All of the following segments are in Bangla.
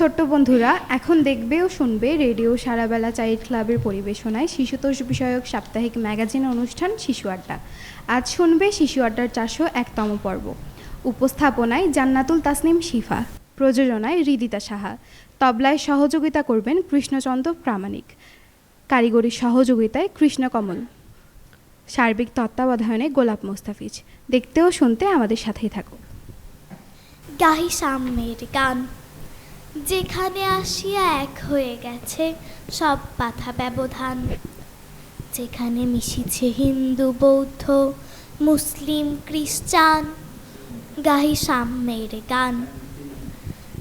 ছোট্ট বন্ধুরা, এখন দেখবে ও শুনবে রেডিও সারাবেলা চাইল্ড ক্লাবের পরিবেশনায় শিশুতোষ বিষয়ক সাপ্তাহিক ম্যাগাজিন অনুষ্ঠান শিশু আড্ডা। আজ শুনবে শিশু আড্ডার চারশো একতম পর্ব। উপস্থাপনায় জান্নাতুল তাসনিম শিফা, প্রযোজনায় হৃদিতা সাহা, তবলায় সহযোগিতা করবেন কৃষ্ণচন্দ্র প্রামাণিক, কারিগরি সহযোগিতায় কৃষ্ণকমল সার্বিক তত্ত্বাবধানে গোলাপ মোস্তাফিজ। দেখতে ও শুনতে আমাদের সাথেই থাকো গাহি সাম্যের গান। যেখানে আসিয়া এক হয়ে গেছে সব পাথা ব্যবধান। যেখানে মিশিছে হিন্দু, বৌদ্ধ, মুসলিম, খ্রিস্টান, গাহি সাম্যের গান।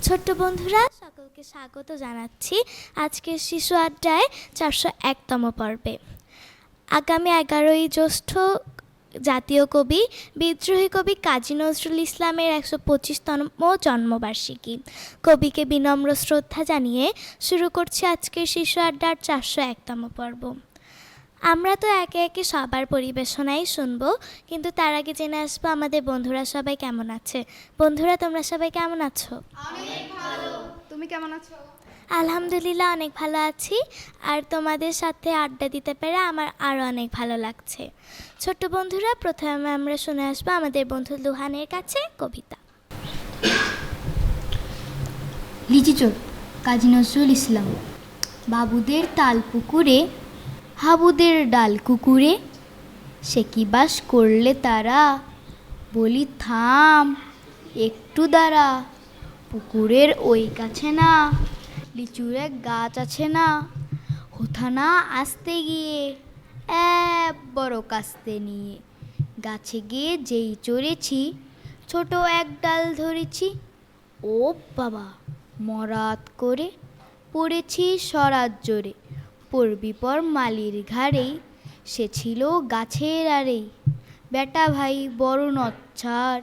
ছোট্ট বন্ধুরা, সকলকে স্বাগত জানাচ্ছি আজকের শিশু আড্ডায় চারশো একতম পর্বে। আগামী এগারোই জ্যৈষ্ঠ জাতীয় কবি, বিদ্রোহী কবি কাজী নজরুল ইসলামের একশো পঁচিশতম জন্মবার্ষিকী। কবিকে বিনম্র শ্রদ্ধা জানিয়ে শুরু করছি আজকের শিশু আড্ডার চারশো একতম পর্ব। আমরা তো একে একে সবার পরিবেশনাই শুনব, কিন্তু তার আগে জেনে আসব আমাদের বন্ধুরা সবাই কেমন আছে। বন্ধুরা, তোমরা সবাই কেমন আছো? তুমি কেমন আছো? আলহামদুলিল্লাহ অনেক ভালো আছি। আর তোমাদের সাথে আড্ডা দিতে পেরে আমার আরও অনেক ভালো লাগছে। ছোট্ট বন্ধুরা, প্রথমে আমরা শুনে আসব আমাদের বন্ধু লুহানের কাছে কবিতা। লিচিচোর কাজী নজরুল ইসলাম, বাবুদের তাল পুকুরে, হাবুদের ডাল কুকুরে, সে কি বাস করলে তারা? বলি, থাম, একটু দাঁড়া, পুকুরের ওই কাছে না। লিচুর এক গাছ আছে না হোথা না আসতে গিয়ে, এক বড় কাস্তে নিয়ে। গাছে গিয়ে যেই চড়েছি, ছোট এক ডাল ধরেছি। ও বাবা, মরাত করে পড়েছি সরাত জোরে। পড়বি পর মালির ঘাড়েই, সে ছিল গাছের আরেই বেটা ভাই বড় নচ্ছার,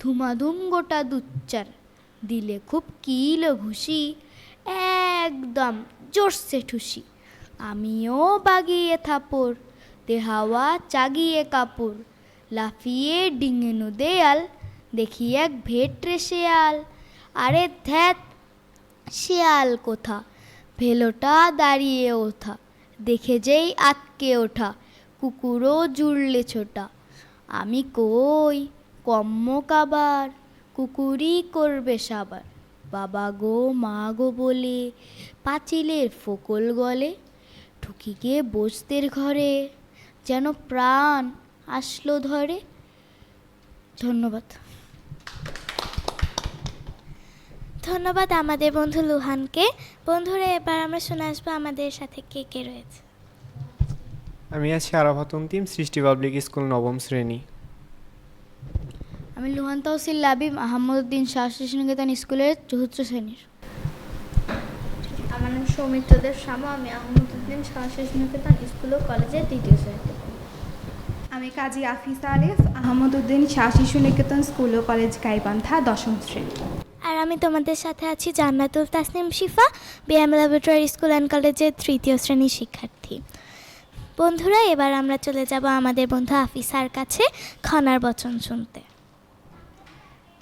ধুমাধুম গোটা দুচ্চার দিলে খুব কিল ঘুষি একদম জোরসে ঠুসি। আমিও বাগিয়ে থাপড়, দেহাওয়া চাগিয়ে কাপড়, লাফিয়ে ডিঙেনু দেয়াল, দেখি এক ভেটরে শেয়াল। আরে ধ্যাত, শেয়াল কোথা? ভেলোটা দাঁড়িয়ে ওঠা, দেখে যেই আটকে ওঠা, কুকুরও জুড়লে ছোটা। আমি কই কম্ম কাবার কুকুরই করবে সাবার। বাবা গো মা গো বলে পাঁচিলের ফোকল গলে ঠুকি গিয়ে বসতের ঘরে যেন প্রাণ আসলো ধরে। ধন্যবাদ। ধন্যবাদ আমাদের বন্ধু লুহানকে। বন্ধুরা এবার আমরা শুনে আসব আমাদের সাথে কে কে রয়েছে। আমি আছি আরাফাত অন্তিম সৃষ্টি পাবলিক স্কুল নবম শ্রেণি। আমি লুহান তহসিল লাবিব আহমদুদ্দিন শাহ শিশু নিকেতন স্কুলের চতুর্থ শ্রেণির। আমার নাম সৌমিত্রদেব শামা আমি আহমদুদ্দিন শাহশেষ নিকেতন স্কুল ও কলেজের দ্বিতীয় শ্রেণীতে। আমি কাজী আফিসা আলিফ আহমদউদ্দিন শাহ শিশু নিকেতন স্কুল ও কলেজ গাইবান্ধা দশম শ্রেণি। আর আমি তোমাদের সাথে আছি জান্নাতুল তাসনিম শিফা বিএম ল্যাবরেটরি স্কুল অ্যান্ড কলেজের তৃতীয় শ্রেণির শিক্ষার্থী। বন্ধুরা এবার আমরা চলে যাব আমাদের বন্ধু আফিসার কাছে খনার বচন শুনতে।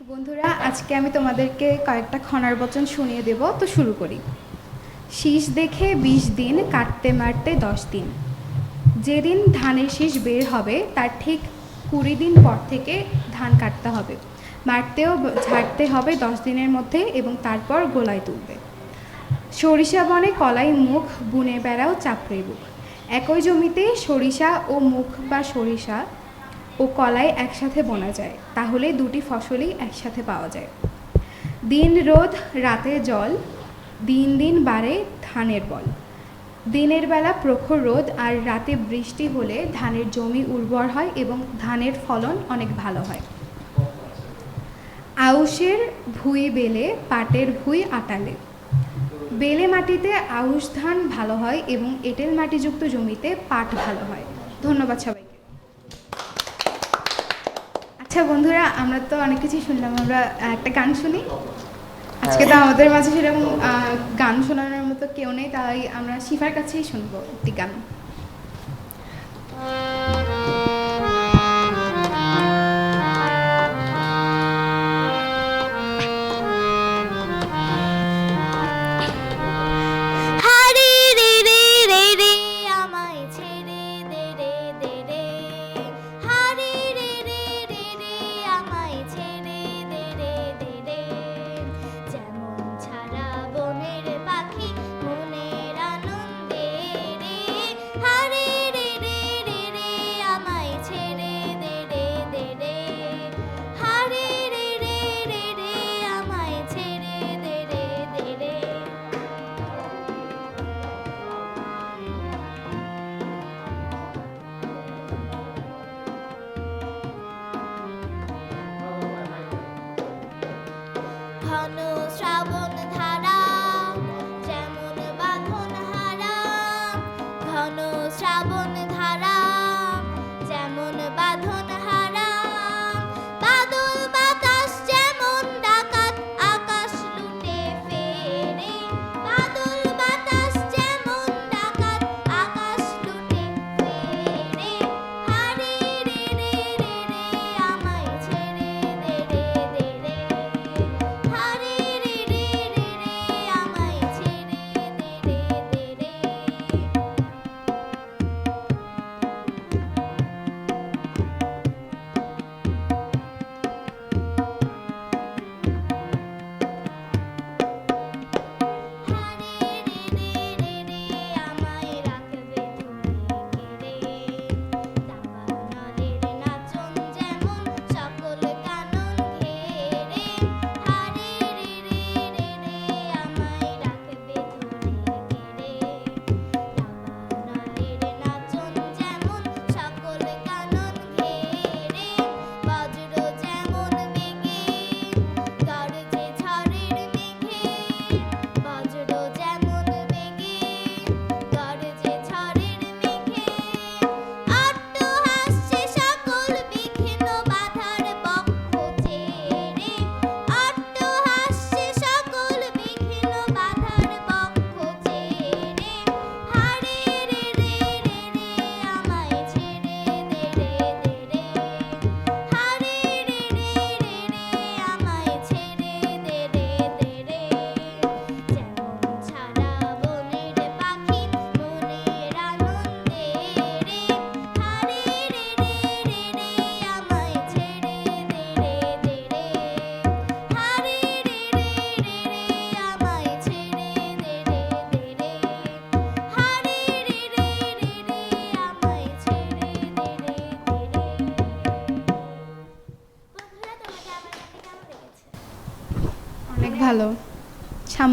বন্ধুরা, আজকে আমি তোমাদেরকে কয়েকটা খনার বচন শুনিয়ে দেব। তো শুরু করি। শীষ দেখে বিশ দিন, কাটতে মারতে দশ দিন। যেদিন ধানের শীষ বের হবে, তার ঠিক কুড়ি দিন পর থেকে ধান কাটতে হবে। মারতেও ঝাড়তে হবে দশ দিনের মধ্যে এবং তারপর গোলায় তুলবে। সরিষা বনে কলাই মুখ বুনে বেড়াও চাপড়ে বুক। একই জমিতে সরিষা ও মুখ বা সরিষা ও কলাই একসাথে বোনা যায়, তাহলে দুটি ফসলই একসাথে পাওয়া যায়। দিন রোদ, রাতে জল, দিন দিন বাড়ে ধানের বল। দিনের বেলা প্রখর রোদ আর রাতে বৃষ্টি হলে ধানের জমি উর্বর হয় এবং ধানের ফলন অনেক ভালো হয়। আউশের ভুঁই বেলে, পাটের ভুঁই আটালে। বেলে মাটিতে আউশ ধান ভালো হয় এবং এঁটেল মাটিযুক্ত জমিতে পাট ভালো হয়। ধন্যবাদ আচ্ছা বন্ধুরা আমরা তো অনেক কিছুই শুনলাম আমরা একটা গান শুনি। আজকে তো আমাদের মাঝে সেরকম গান শোনানোর মতো কেউ নেই তাই আমরা শিফার কাছেই শুনব একটি গান।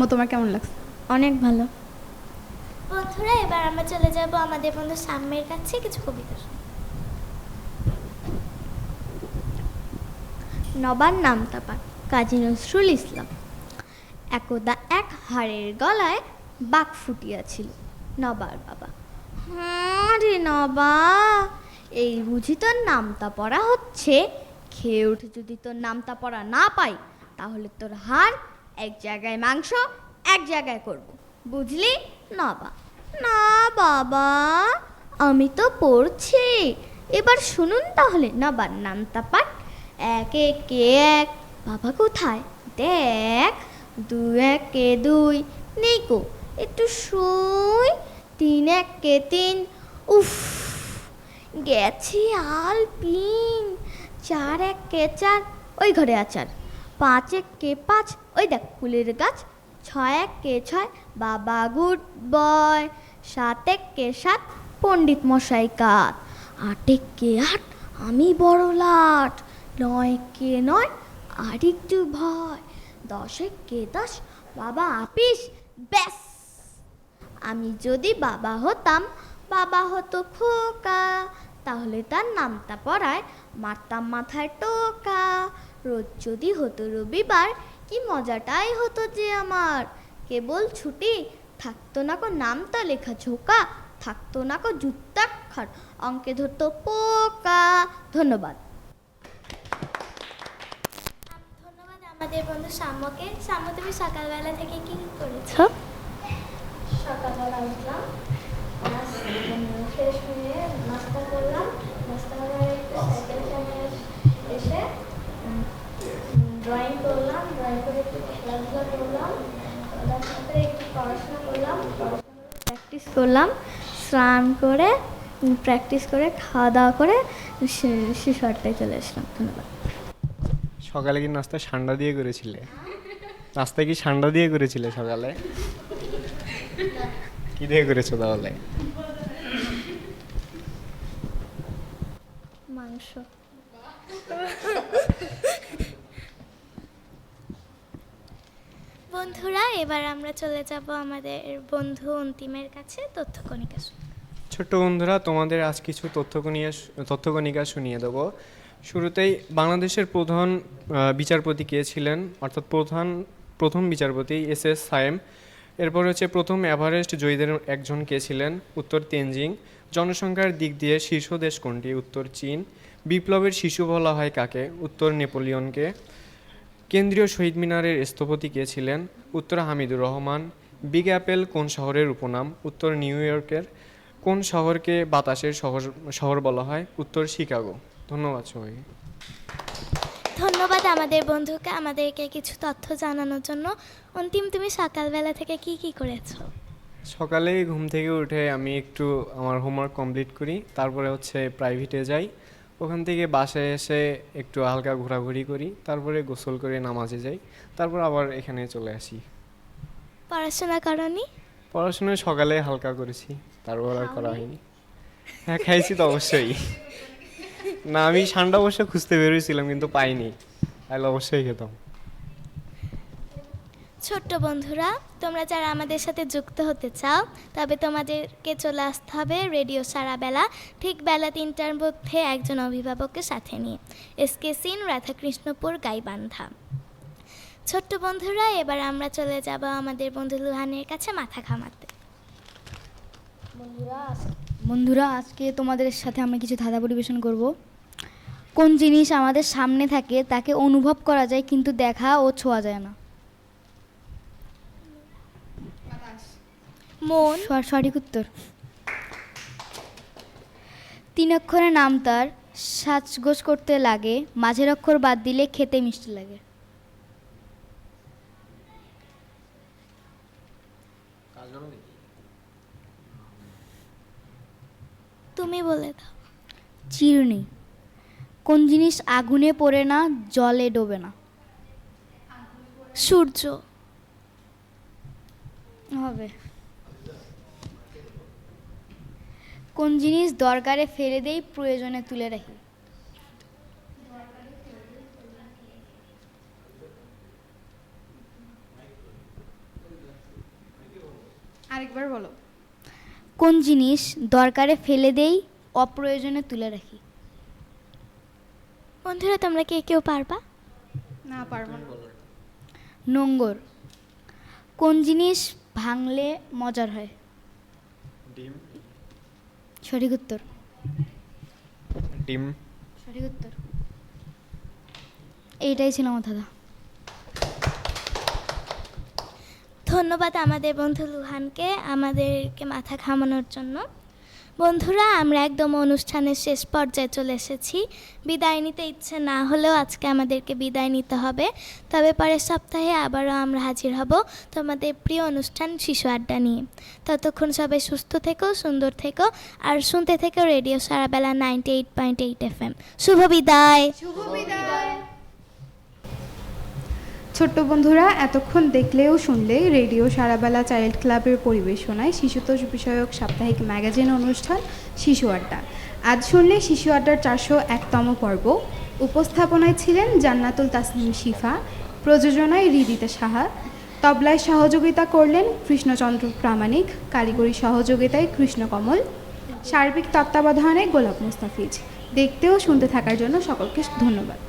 শ্যামু তোমার কেমন লাগছে? অনেক ভালো। বন্ধুরা এবার আমরা চলে যাব আমাদের বন্ধু সাম্যের কাছে কিছু কবিতা শুনতে। নবার নাম তাপার কাজী নজরুল ইসলাম। একদা এক হাড়ের গলায় বাঘ ফুটিয়াছিল নবার বাবা। হ্যাঁ রে নবা এই বুঝি তোর নামতা পড়া হচ্ছে? খেয়ে উঠে যদি তোর নামতা পড়া না পাই তাহলে তোর হাড় এক জায়গায় মাংস, এক জায়গায় করব। বুঝলি? না নবা না বাবা, আমি তো পড়ছি। এবার শুনুন তাহলে নবার নামতা পাঠ এক একে এক, বাবা কোথায়? দেখ, দু একে দুই, নেই কো একটু শুই। তিন একে তিন, উফ, গেছি আল পিন চার একে চার, ওই ঘরে আচার। পাঁচ কে পাঁচ, ওই দেখ ফুলের গাছ, ছয় এক কে ছয়, বাবা গুড বয়, সাত এক কে সাত, পণ্ডিত মশাই কাত, আট এক কে আট, আমি বড় লাট, নয় কে নয় আর একটু ভয়, দশে কে দশ, বাবা আপিস, ব্যাস। আমি যদি বাবা হতাম, বাবা হতো খোকা, তাহলে তার নামটা পড়ায় মারতাম মাথায় টোকা। রোজ যদি হতো রবিবার কি মজাটাই হতো যে আমার। কেবল ছুটি থাকতো না কো নামটা লেখা ঝোকা থাকতো না কো জুত্তাক্ষর অঙ্কে ধরতো পোকা। ধন্যবাদ। ধন্যবাদ আমাদের বন্ধু সাম্যকে। সাম্য তুমি সকালবেলা থেকে কি করেছ? সকালবেলা উঠলাম ক্লাস শেষ হয়ে নাস্তা করলাম নাস্তা করে একটু সাইকেল চালিয়ে এসে ড্রয়িং করলাম ড্রয়িং করে একটু খেলাধুলা করলাম তারপরে একটু পড়াশোনা করলাম প্র্যাকটিস করলাম স্নান করে প্র্যাকটিস করে খাওয়া দাওয়া করে শিশু আটটায় চলে আসলাম ধন্যবাদ। সকালে কি নাস্তা ঠান্ডা দিয়ে করেছিলে? নাস্তা কি ঠান্ডা দিয়ে করেছিলে সকালে? কি দিয়ে করেছ তাহলে? মাংস। বন্ধুরা, এবার আমরা চলে যাব আমাদের বন্ধু অন্তিমের কাছে তথ্য কণিকা শুনতে। ছোট্ট বন্ধুরা, তোমাদের আজ কিছু তথ্যকণিয়া তথ্যকণিকা শুনিয়ে দেবো। শুরুতেই বাংলাদেশের প্রধান বিচারপতি কে ছিলেন? অর্থাৎ প্রধান, প্রথম বিচারপতি এস এস সায়েম। এরপর হচ্ছে প্রথম এভারেস্ট জয়ীদের একজন কে ছিলেন? উত্তর তেনজিং। জনসংখ্যার দিক দিয়ে শীর্ষ দেশ কোনটি? উত্তর চীন। বিপ্লবের শিশু বলা হয় কাকে? উত্তর নেপোলিয়নকে। কেন্দ্রীয় শহীদ মিনারের স্থপতি কে ছিলেন? উত্তর হামিদুর রহমান। বিগ অ্যাপেল কোন শহরের উপনাম? উত্তর নিউ ইয়র্কের। কোন শহরকে বাতাসের শহর শহর বলা হয়? উত্তর শিকাগো। ধন্যবাদ সবাইকে। ধন্যবাদ আমাদের বন্ধুকে আমাদেরকে কিছু তথ্য জানানোর জন্য। অন্তিম তুমি সকালবেলা থেকে কি কি করেছ? সকালে ঘুম থেকে উঠে আমি একটু আমার হোমওয়ার্ক কমপ্লিট করি। তারপরে হচ্ছে প্রাইভেটে যাই। ওখান থেকে বাসায় এসে একটু হালকা ঘোরাঘুরি করি তারপরে গোসল করে নামাজে যাই তারপর আবার এখানে চলে আসি। পড়াশোনা করনি? পড়াশোনা সকালে হালকা করেছি তারপর আর করা হয়নি। হ্যাঁ খাইছি তো অবশ্যই। না আমি ঠান্ডা অবশ্য খুঁজতে বেরোয়ছিলাম কিন্তু পাইনি। তাহলে অবশ্যই খেতাম। ছোট্ট বন্ধুরা, তোমরা যারা আমাদের সাথে যুক্ত হতে চাও, তবে তোমাদেরকে চলে আসতে হবে রেডিও সারা বেলা ঠিক বেলা তিনটার মধ্যে একজন অভিভাবককে সাথে নিয়ে। এসকে সিন, রাধাকৃষ্ণপুর, গাইবান্ধা। ছোট্ট বন্ধুরা, এবার আমরা চলে যাব আমাদের বন্ধু লুহানের কাছে মাথা ঘামাতে। বন্ধুরা আজকে তোমাদের সাথে আমরা কিছু ধাঁধা পরিবেশন করব। কোন জিনিস আমাদের সামনে থাকে, তাকে অনুভব করা যায়, কিন্তু দেখা ও ছোঁয়া যায় না। মন। সঠিক উত্তর। তিন অক্ষরের নাম তার সাজগোজ করতে লাগে মাঝের অক্ষর বাদ দিলে খেতে মিষ্টি লাগে। তুমি বলে দাও। চিরুনি কোন জিনিস আগুনে পড়ে না জলে ডোবে না? সূর্য। হবে। কোন জিনিস দরকারে ফেলে দেই প্রয়োজনে তুলে রাখি। আরেকবার বলো। কোন জিনিস দরকারে ফেলে দেই অপ্রয়োজনে তুলে রাখি। বন্ধুরা তোমরা কে কেউ পারবা? না পারব না। নোঙ্গর কোন জিনিস ভাঙলে মজার হয়? ডিম। সঠিক উত্তর ডিম। সঠিক উত্তর এইটাই ছিল আমার দাদা ধন্যবাদ আমাদের বন্ধু লুহানকে আমাদেরকে মাথা ঘামানোর জন্য। বন্ধুরা, আমরা একদম অনুষ্ঠানের শেষ পর্যায়ে চলে এসেছি। বিদায় নিতে ইচ্ছে না হলেও আজকে আমাদেরকে বিদায় নিতে হবে। তবে পরের সপ্তাহে আবারও আমরা হাজির হব তোমাদের প্রিয় অনুষ্ঠান শিশু আড্ডা নিয়ে। ততক্ষণ সবাই সুস্থ থেকো, সুন্দর থেকো, আর শুনতে থেকো radio Sarabela ninety eight point eight F M. শুভ বিদায়! শুভ বিদায়! ছোট্ট বন্ধুরা, এতক্ষণ দেখলেও শুনলে রেডিও সারাবেলা চাইল্ড ক্লাবের পরিবেশনায় শিশুতোষ বিষয়ক সাপ্তাহিক ম্যাগাজিন অনুষ্ঠান শিশু আড্ডা। আজ শুনলে শিশু আড্ডার চারশো একতম পর্ব। উপস্থাপনায় ছিলেন জান্নাতুল তাসনিম শিফা, প্রযোজনায় রিদিতা সাহা, তবলায় সহযোগিতা করলেন কৃষ্ণচন্দ্র প্রামাণিক, কারিগরি সহযোগিতায় কৃষ্ণকমল সার্বিক তত্ত্বাবধানে গোলাপ মুস্তাফিজ। দেখতে ও শুনতে থাকার জন্য সকলকে ধন্যবাদ।